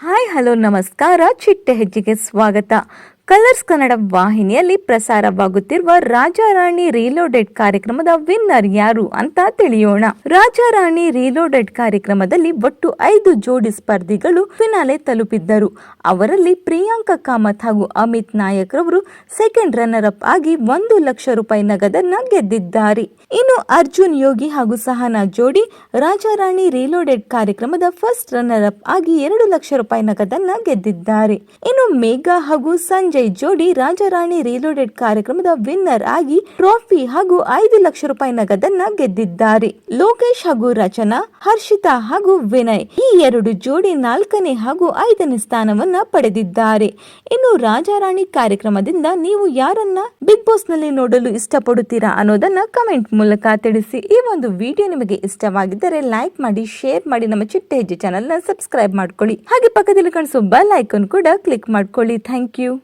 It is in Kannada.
ಹಾಯ್ ಹಲೋ ನಮಸ್ಕಾರ. ಚಿಟ್ಟೆ ಹೆಜ್ಜೆಗೆ ಸ್ವಾಗತ. ಕಲರ್ಸ್ ಕನ್ನಡ ವಾಹಿನಿಯಲ್ಲಿ ಪ್ರಸಾರವಾಗುತ್ತಿರುವ ರಾಜಾರಾಣಿ ರೀಲೋಡೆಡ್ ಕಾರ್ಯಕ್ರಮದ ವಿನ್ನರ್ ಯಾರು ಅಂತ ತಿಳಿಯೋಣ. ರಾಜಾರಾಣಿ ರೀಲೋಡೆಡ್ ಕಾರ್ಯಕ್ರಮದಲ್ಲಿ ಒಟ್ಟು ಐದು ಜೋಡಿ ಸ್ಪರ್ಧಿಗಳು ಫಿನಾಲೆ ತಲುಪಿದ್ದರು. ಅವರಲ್ಲಿ ಪ್ರಿಯಾಂಕಾ ಕಾಮತ್ ಹಾಗೂ ಅಮಿತ್ ನಾಯಕ್ ರವರು ಸೆಕೆಂಡ್ ರನ್ನರ್ ಅಪ್ ಆಗಿ ಒಂದು ಲಕ್ಷ ರೂಪಾಯಿ ನಗದನ್ನ ಗೆದ್ದಿದ್ದಾರೆ. ಇನ್ನು ಅರ್ಜುನ್ ಯೋಗಿ ಹಾಗೂ ಸಹನಾ ಜೋಡಿ ರಾಜಾರಾಣಿ ರೀಲೋಡೆಡ್ ಕಾರ್ಯಕ್ರಮದ ಫಸ್ಟ್ ರನ್ನರ್ ಅಪ್ ಆಗಿ ಎರಡು ಲಕ್ಷ ರೂಪಾಯಿ ನಗದನ್ನ ಗೆದ್ದಿದ್ದಾರೆ. ಇನ್ನು ಮೇಘಾ ಹಾಗೂ ಸಂಜಯ್ ಜೋಡಿ ರಾಜಾರಾಣಿ ರೀಲೋಡೆಡ್ ಕಾರ್ಯಕ್ರಮದ ವಿನ್ನರ್ ಆಗಿ ಟ್ರೋಫಿ ಹಾಗೂ ಐದು ಲಕ್ಷ ರೂಪಾಯಿ ನಗದನ್ನ ಗೆದ್ದಿದ್ದಾರೆ. ಲೋಕೇಶ್ ಹಾಗೂ ರಚನಾ, ಹರ್ಷಿತಾ ಹಾಗೂ ವಿನಯ್ ಈ ಎರಡು ಜೋಡಿ ನಾಲ್ಕನೇ ಹಾಗೂ ಐದನೇ ಸ್ಥಾನವನ್ನ ಪಡೆದಿದ್ದಾರೆ. ಇನ್ನು ರಾಜಾರಾಣಿ ಕಾರ್ಯಕ್ರಮದಿಂದ ನೀವು ಯಾರನ್ನ ಬಿಗ್ ಬಾಸ್ನಲ್ಲಿ ನೋಡಲು ಇಷ್ಟಪಡುತ್ತೀರಾ ಅನ್ನೋದನ್ನ ಕಮೆಂಟ್ ಮೂಲಕ ತಿಳಿಸಿ. ಈ ಒಂದು ವಿಡಿಯೋ ನಿಮಗೆ ಇಷ್ಟವಾಗಿದ್ದರೆ ಲೈಕ್ ಮಾಡಿ ಶೇರ್ ಮಾಡಿ, ನಮ್ಮ ಚಿಟ್ಟೆ ಹೆಜ್ಜೆ ಚಾನೆಲ್ನ ಸಬ್ಸ್ಕ್ರೈಬ್ ಮಾಡ್ಕೊಳ್ಳಿ. ಹಾಗೆ ಪಕ್ಕದಲ್ಲಿ ಕಾಣಿಸೋ ಬೆಲ್ ಐಕಾನ್ ಕೂಡ ಕ್ಲಿಕ್ ಮಾಡ್ಕೊಳ್ಳಿ. Thank you